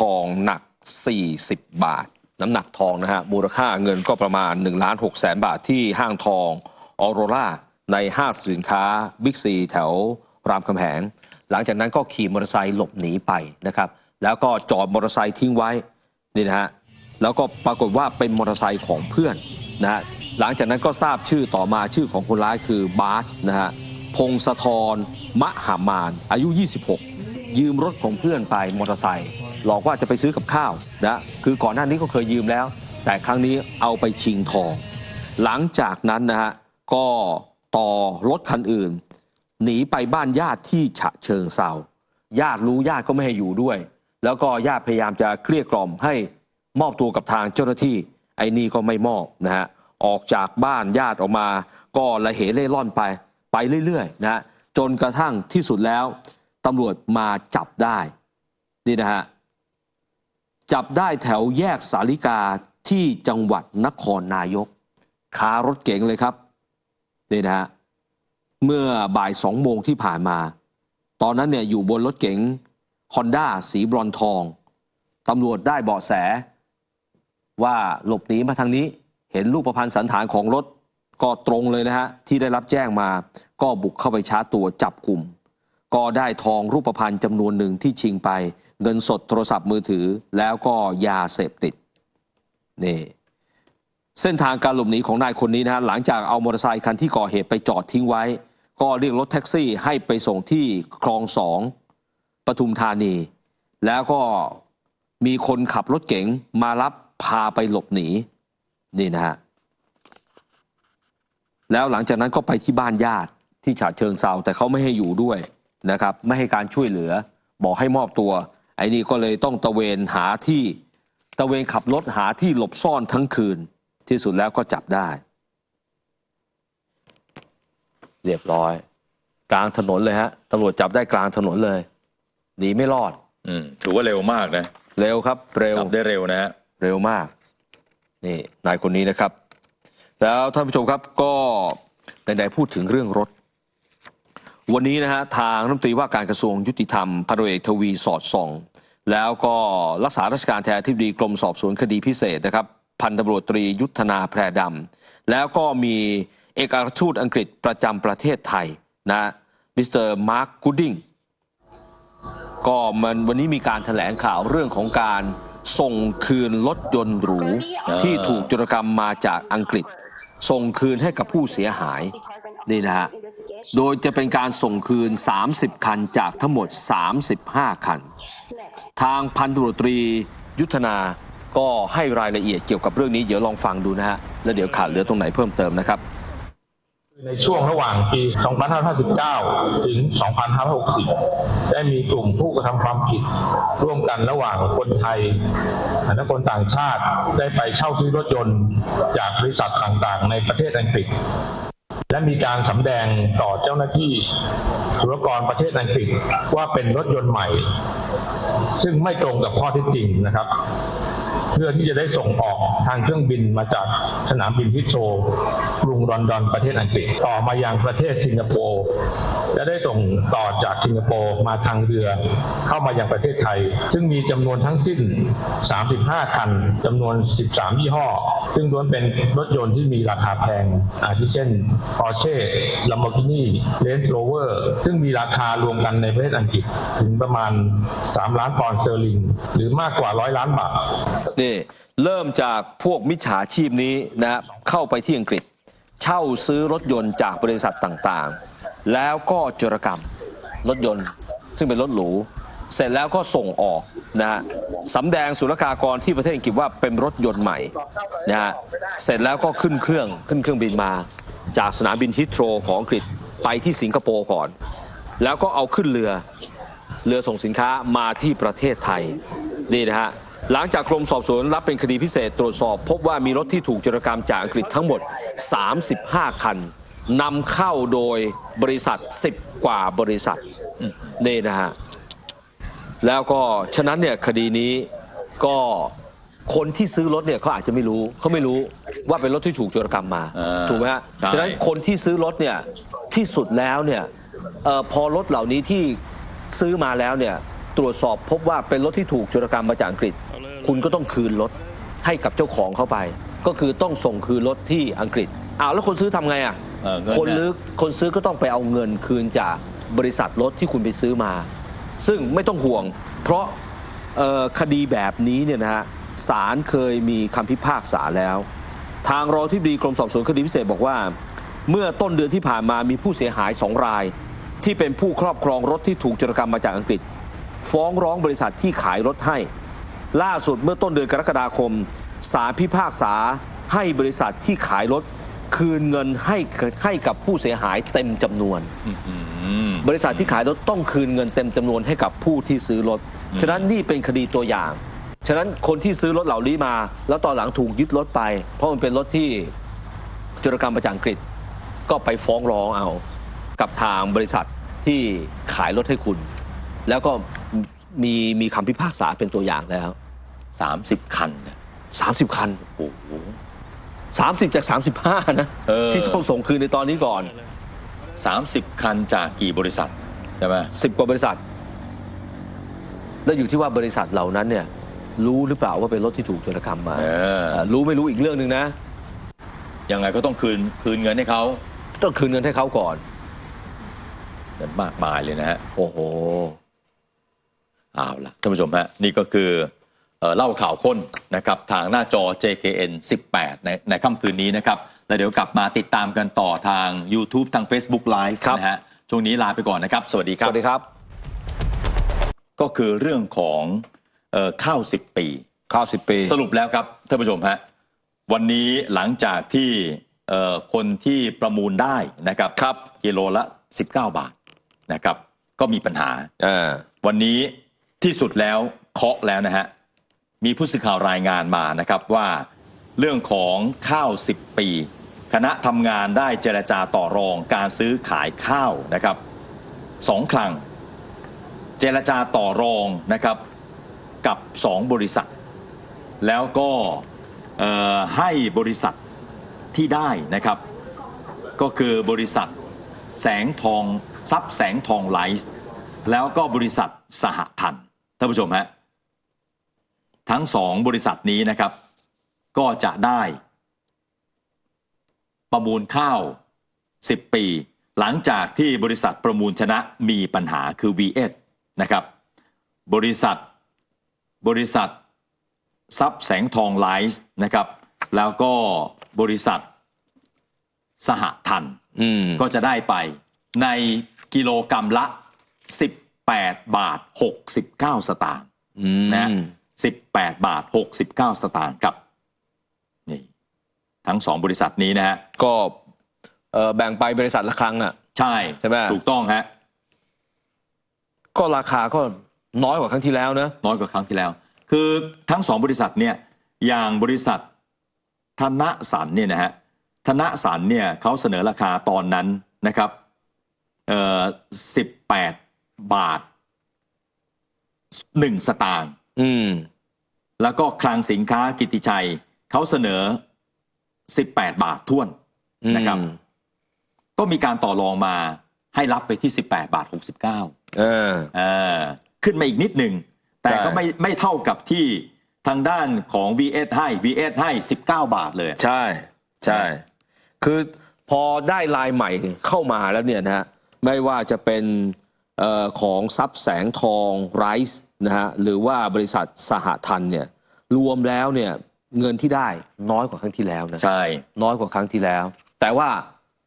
ทองหนัก 40 บาท น้ำหนักทองนะฮะมูลค่าเงินก็ประมาณ1ล้าน6แสนบาทที่ห้างทองออโรราในห้างสินค้าบิ๊กซีแถวรามคำแหง หลังจากนั้นก็ขี่มอเตอร์ไซค์หลบหนีไปนะครับแล้วก็จอดมอเตอร์ไซค์ทิ้งไว้นี่นะฮะแล้วก็ปรากฏว่าเป็นมอเตอร์ไซค์ของเพื่อนนะฮะหลังจากนั้นก็ทราบชื่อต่อมาชื่อของคนร้ายคือบาสนะฮะพงศธรมหามานอายุ 26 ยืมรถของเพื่อนไปมอเตอร์ไซค์ หลอกว่าจะไปซื้อกับข้าวนะคือก่อนหน้านี้ก็เคยยืมแล้ว แต่ครั้งนี้เอาไปชิงทอง หลังจากนั้นนะฮะก็ต่อรถคันอื่น หนีไปบ้านญาติที่ฉะเชิงเซาญาติรู้ญาติก็ไม่ให้อยู่ด้วย แล้วก็ญาติพยายามจะเกลี้ยกล่อมให้มอบตัวกับทางเจ้าหน้าที่ ไอ้นี่ก็ไม่มอบนะฮะออกจากบ้านญาติออกมา ก็ละเหเล่ร่อนไปไปเรื่อยๆนะฮะจนกระทั่งที่สุดแล้วตำรวจมาจับได้ นี่นะฮะ จับได้แถวแยกสาลิกาที่จังหวัดนครนายกคารถเก๋งเลยครับนี่นะฮะเมื่อบ่ายสองโมงที่ผ่านมา ตอนนั้นเนี่ยอยู่บนรถเก๋งฮอนด้าสีบรอนทองตำรวจได้เบาะแส ว่าหลบหนีมาทางนี้ เห็นรูปประพันธ์สันฐานของรถ ก็ตรงเลยนะฮะ ที่ได้รับแจ้งมา ก็บุกเข้าไปชาร์จตัวจับกลุ่ม ก็ได้ทองรูปประพันธ์จำนวนหนึ่งที่ชิงไป เงินสดโทรศัพท์มือถือ แล้วก็ยาเสพติดนี่เส้นทางการหลบหนีของนายคนนี้นะฮะหลังจากเอามอเตอร์ไซค์คันที่ก่อเหตุไปจอดทิ้งไว้ ก็เรียกรถแท็กซี่ให้ไปส่งที่คลองสองปทุมธานี แล้วก็มีคนขับรถเก๋งมารับพาไปหลบหนีนี่นะฮะแล้วหลังจากนั้นก็ไปที่บ้านญาติที่ฉะเชิงเซาแต่เขาไม่ให้อยู่ด้วย นะครับไม่ให้การช่วยเหลือ บอกให้มอบตัว ไอ้นี่ก็เลยต้องตะเวนหาที่ตะเวนขับรถหาที่หลบซ่อนทั้งคืน ที่สุดแล้วก็จับได้ เรียบร้อย กลางถนนเลยฮะตำรวจจับได้กลางถนนเลยหนีไม่รอด อืมถือว่าเร็วมากนะ เร็วครับ เร็วจับได้เร็วนะฮะเร็วมาก นี่นายคนนี้นะครับ แล้วท่านผู้ชมครับก็ไหนๆพูดถึงเรื่องรถ วันนี้นะฮะทางรัฐมนตรีว่าการกระทรวงยุติธรรมพันเอกทวีสอดส่อง แล้วก็รักษาราชการแทนที่ดีกรมสอบสวนคดีพิเศษนะครับ พันตำรวจตรียุทธนาแพรดำแล้วก็มีเอกอัครทูตอังกฤษประจำประเทศไทยนะมิสเตอร์มาร์คกูดดิงก็มันวันนี้มีการแถลงข่าวเรื่องของการส่งคืนรถยนต์หรูอ่าที่ถูกโจรกรรมมาจากอังกฤษ ส่งคืนให้กับผู้เสียหายนี่นะฮะ โดยจะเป็นการส่งคืน 30 คันจากทั้งหมด 35 คัน ทางพันตำรตรียุทธนาก็ให้รายละเอียดเกี่ยวกับเรื่องนี้เดี๋ยวลองฟังดูนะฮะ แล้วเดี๋ยวขาดเหลือตรงไหนเพิ่มเติมนะครับในช่วงระหว่างปี 2559 ถึง 2560 ได้มีกลุ่มผู้กระทำความผิด ร่วมกันระหว่างคนไทยและคนต่างชาติได้ไปเช่าซื้อรถยนต์จากบริษัทต่างๆ ในประเทศอังกฤษ และมีการสำแดงต่อเจ้าหน้าที่ศุลกรประเทศอังกฤษว่าเป็นรถยนต์ใหม่ ซึ่งไม่ตรงกับข้อเท็จจริงนะครับ พื่อที่จะได้ส่งออกทางเครื่องบินมาจากสนามบินฮิโชว์กรุงลอนดอนประเทศอังกฤษต่อมายังประเทศสิงคโปร์และได้ส่งต่อจากสิงคโปร์มาทางเรือเข้ามายังประเทศไทย ซึ่งมีจำนวนทั้งสิ้น 35 คันจำนวน 13 ยี่ห้อ ซึ่งล้วนเป็นรถยนต์ที่มีราคาแพง อาทิเช่น Porsche Lamborghini Range Rover ซึ่งมีราคารวมกันในประเทศอังกฤษถึงประมาณ 3 ล้านปอนด์สเตอร์ลิงหรือมากกว่า 100 ล้านบาทนี่เริ่มจากพวกมิจฉาชีพนี้นะเข้าไปที่อังกฤษ เช่าซื้อรถยนต์จากบริษัทต่างๆ แล้วก็จรกรรมรถยนต์ ซึ่งเป็นรถหรูเสร็จแล้วก็ส่งออกนะฮะสำแดงศุลกากรที่ประเทศอังกฤษว่าเป็นรถยนต์ใหม่นะฮะเสร็จแล้วก็ขึ้นเครื่องขึ้นเครื่องบินมา จากสนามบินฮิตโตรของอังกฤษไปที่สิงคโปร์ก่อน แล้วก็เอาขึ้นเรือเรือส่งสินค้ามาที่ประเทศไทยนี่นะฮะ หลังจากกรมสอบสวนรับเป็นคดีพิเศษตรวจสอบ พบว่ามีรถที่ถูกโจรกรรมจากอังกฤษทั้งหมด 35 คันนำเข้าโดยบริษัท 10 กว่าบริษัทนี่นะฮะแล้วก็ฉะนั้นเนี่ยคดีนี้ก็คนที่ซื้อรถเนี่ยเขาอาจจะไม่รู้เขาไม่รู้ว่าเป็นรถที่ถูกโจรกรรมมาอ่าถูกไหมฮะใช่ฉะนั้นคนที่ซื้อรถเนี่ยที่สุดแล้วเนี่ยเออพอรถเหล่านี้ที่ซื้อมาแล้วเนี่ย ตรวจสอบพบว่าเป็นรถที่ถูกโจรกรรมมาจากอังกฤษ คุณก็ต้องคืนรถให้กับเจ้าของเข้าไป ก็คือต้องส่งคืนรถที่อังกฤษอ้าวแล้วคนซื้อทำไงอะเออเงินคนเนี่ยซื้อคนซื้อก็ต้องไปเอาเงินคืนจากบริษัทรถที่คุณไปซื้อมา ซึ่งไม่ต้องห่วง เพราะเอ่อคดีแบบนี้เนี่ยนะฮะศาลเคยมีคำพิพากษาแล้ว ทางรองที่ดีกรมสอบสวนคดีพิเศษบอกว่า เมื่อต้นเดือนที่ผ่านมามีผู้เสียหายสองราย ที่เป็นผู้ครอบครองรถที่ถูกโจรกรรมมาจากอังกฤษ ฟ้องร้องบริษัทที่ขายรถให้ ล่าสุดเมื่อต้นเดือนกรกฎาคมศาลพิพากษาให้บริษัทที่ขายรถ คืนเงินให้ให้กับผู้เสียหายเต็มจำนวนอืมบริษัทที่ขายรถต้องคืนเงินเต็มจำนวนให้กับผู้ที่ซื้อรถ ฉะนั้นนี่เป็นคดีตัวอย่าง ฉะนั้นคนที่ซื้อรถเหล่านี้มา แล้วตอนหลังถูกยึดรถไป เพราะมันเป็นรถที่โจรกรรมมาจากอังกฤษ ก็ไปฟ้องร้องเอา กับทางบริษัทที่ขายรถให้คุณ แล้วก็ มีมีคำพิพากษาเป็นตัวอย่างแล้ว สามสิบคันเนี่ย30คันโอ้โห30จาก35นะ เออ ที่ต้องส่งคืนในตอนนี้ก่อนสามสิบคันจากกี่บริษัทใช่ไหม10กว่าบริษัท แล้วอยู่ที่ว่าบริษัทเหล่านั้นเนี่ย รู้หรือเปล่าว่าเป็นรถที่ถูกโจรกรรมมาเออ เอ่อรู้ไม่รู้อีกเรื่องหนึ่งนะ ยังไงก็ต้องคืนคืนเงินให้เขาต้องคืนเงินให้เขาก่อน เงินมากมายเลยนะฮะ โอ้โห เอาล่ะท่านผู้ชมฮะนี่ก็คือเอ่อเล่าข่าวค้นนะครับทางหน้าจอ JKN 18 ในในค่ำคืนนี้นะครับแล้วเดี๋ยวกลับมาติดตามกันต่อทาง YouTube ทาง Facebook Live ครับนะฮะช่วงนี้ลาไปก่อนนะครับ สวัสดีคสรับวัสดีครับ ก็คือเรื่องของเอ่อข้าว10ปีข้าวสิบปี สรุปแล้วครับท่านผู้ชมฮะวันนี้หลังจากที่เอ่อคนที่ประมูลได้นะครับครับกิโลละ 19 บาทนะครับ ก็มีปัญหาอ่าวันนี้ ที่สุดแล้วเคาะแล้วนะฮะ มีผู้สื่อข่าวรายงานมานะครับว่า เรื่องของข้าว 10 ปี คณะทำงานได้เจรจาต่อรองการซื้อขายข้าวนะครับสองครั้ง เจรจาต่อรองนะครับกับสองบริษัท แล้วก็ให้บริษัทที่ได้นะครับ ก็คือบริษัทแสงทองทรัพย์แสงทองไลฟ์แล้วก็บริษัทสหพันธ์ ท่านผู้ชมฮะทั้งสองบริษัทนี้นะครับ ก็จะได้ ประมูลข้าว 10 ปี หลังจากที่บริษัทประมูลชนะมีปัญหาคือ V1 นะครับ บริษัท บริษัททรัพย์แสงทองไลฟ์นะครับ แล้วก็บริษัทสหทันอืมก็จะได้ไปในกิโลกรรัมละ 18 บาท 69 สตางค์อืมนะ18 บาท 69 สตางค์ครับนี่ทั้งสองบริษัทนี้นะฮะก็เอ่อแบ่งไปบริษัทละครั้งอะ ใช่ใช่ไหมถูกต้องฮะก็ราคาก็น้อยกว่าครั้งที่แล้วนะน้อยกว่าครั้งที่แล้ว คือทั้งสองบริษัทเนี่ยอย่างบริษัทธนสันเนี่ยนะฮะธนสันเนี่ยเขาเสนอราคาตอนนั้นนะครับเอ่อ18บาท1สตางค์อืม แล้วก็คลังสินค้ากิตติชัย เขาเสนอ18บาทท่วนนะครับ ก็มีการต่อรองมาให้รับไปที่18บาท69เออเออ ขึ้นมาอีกนิดหนึ่ง แต่ใช่ก็ไม่ไม่เท่ากับที่ทางด้านของ VS ให้ VS ให้ 19 บาทเลย ใช่ใช่ คือพอได้ลายใหม่เข้ามาแล้วเนี่ยนะฮะไม่ว่าจะเป็น เอ่อของซับแสงทองไรซ์นะฮะหรือว่าบริษัทสหทันเนี่ยรวมแล้วเนี่ยเงินที่ได้น้อยกว่าครั้งที่แล้วนะใช่น้อยกว่าครั้งที่แล้ว แต่ว่า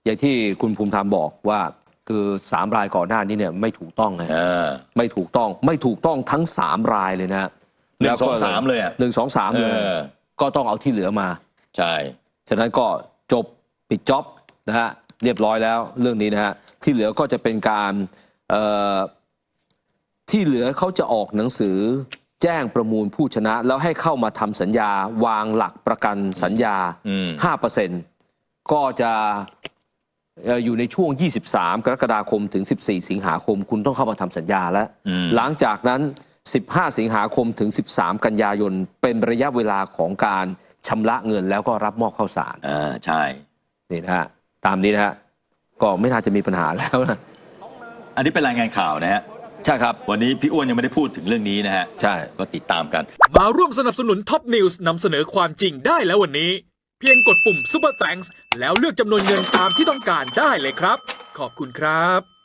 อย่างที่คุณภูมิธรรมบอกว่าคือสามรายก่อนหน้านี้เนี่ยไม่ถูกต้องนะเออไม่ถูกต้องไม่ถูกต้องทั้งสามรายเลยนะหนึ่งแล้วก็สองสามเลยอะหนึ่งสองสามเลยเออก็ต้องเอาที่เหลือมา ใช่ ฉะนั้นก็จบปิดจ็อบนะฮะเรียบร้อยแล้วเรื่องนี้นะฮะที่เหลือก็จะเป็นการเอ่อ ที่เหลือเขาจะออกหนังสือแจ้งประมูลผู้ชนะ แล้วให้เข้ามาทำสัญญาวางหลักประกันสัญญาอืม5%ก็จะเอ่ออยู่ในช่วง 23 กรกฎาคมถึง 14 สิงหาคม คุณต้องเข้ามาทำสัญญาแล้วอืมหลังจากนั้น 15 สิงหาคมถึง 13 กันยายน เป็นระยะเวลาของการชำระเงินแล้วก็รับมอบข้าวสารเออใช่ นี่นะฮะ ตามนี้นะฮะ ก็ไม่น่าจะมีปัญหาแล้วนะ อันนี้เป็นรายงานข่าวนะฮะ ใช่ครับ วันนี้พี่อ้วนยังไม่ได้พูดถึงเรื่องนี้นะฮะ ใช่ ก็ติดตามกัน มาร่วมสนับสนุนท็อปนิวส์นำเสนอความจริงได้แล้ววันนี้ เพียงกดปุ่ม Super Thanks แล้วเลือกจำนวนเงินตามที่ต้องการได้เลยครับ ขอบคุณครับ